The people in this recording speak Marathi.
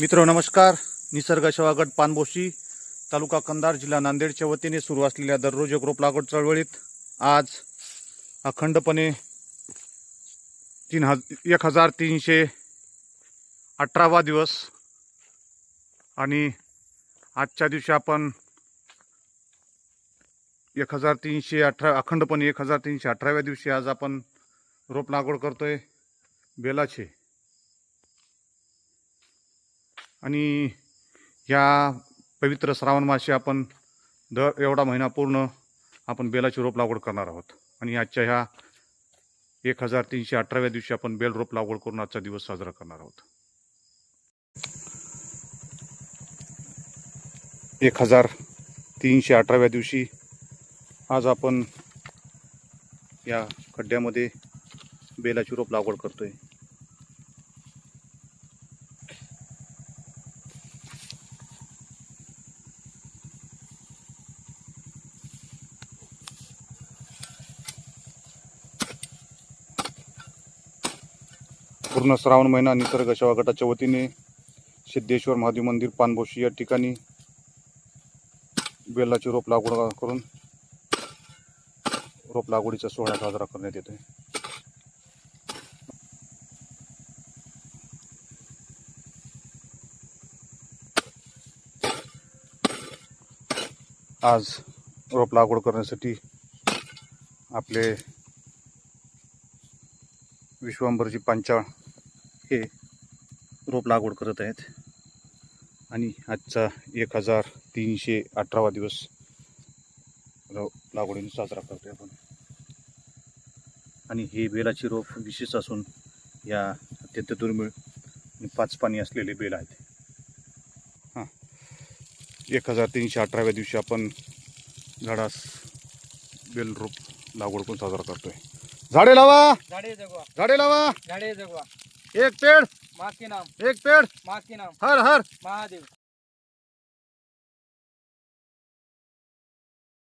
मित्र नमस्कार. निसर्ग शवागट पानबोशी तालुका कंधार जिल्हा नांदेडच्या वतीने सुरू असलेल्या दररोज एक रोप लागवड चळवळीत आज अखंडपणे तीन हज एक हजार तीनशे अठरावा दिवस आणि आजच्या दिवशी आपण एक हजार तीनशे अठरा अखंडपणे एक हजार तीनशे अठराव्या दिवशी आज आपण रोप लागवड करतोय बेलाचे. आणि या पवित्र श्रावण मासे आपण दर एवढा महिना पूर्ण आपण बेलाची रोप लागवड करणार आहोत. आणि आजच्या ह्या एक हजार तीनशे अठराव्या दिवशी आपण बेल रोप लागवड करून आजचा दिवस साजरा करणार आहोत. एक हजार तीनशे अठराव्या दिवशी आज आपण या खड्ड्यामध्ये बेलाची रोप लागवड करतोय. पूर्ण श्रावण महिना निसर्ग सेवा गटाच्या वतीने सिद्धेश्वर महादेव मंदिर पानबोशी या ठिकाणी बेलाची रोप लागवड करून रोप लागवडीचा सोहळा साजरा करण्यात येतोय. आज रोप लागवड करण्यासाठी आपले विश्वांबरजी पांचाळ हे रोप लागवड करत आहेत. आणि आजचा एक हजार तीनशे अठरावा दिवस रोप लागवडीने साजरा करतोय आपण. आणि हे बेलाची रोप विशेष असून या अत्यंत दुर्मिळ आणि पाच पाणी असलेले बेल आहेत. हां. एक हजार तीनशे अठराव्या दिवशी आपण झाडास बेल रोप लागवड करून साजरा करतोय. झाडे लावा! झाडे जगवा. झाडे लावा! झाडे जगवा. एक पेड़ माँ के नाम एक पेड़ माँ के नाम हर हर महादेव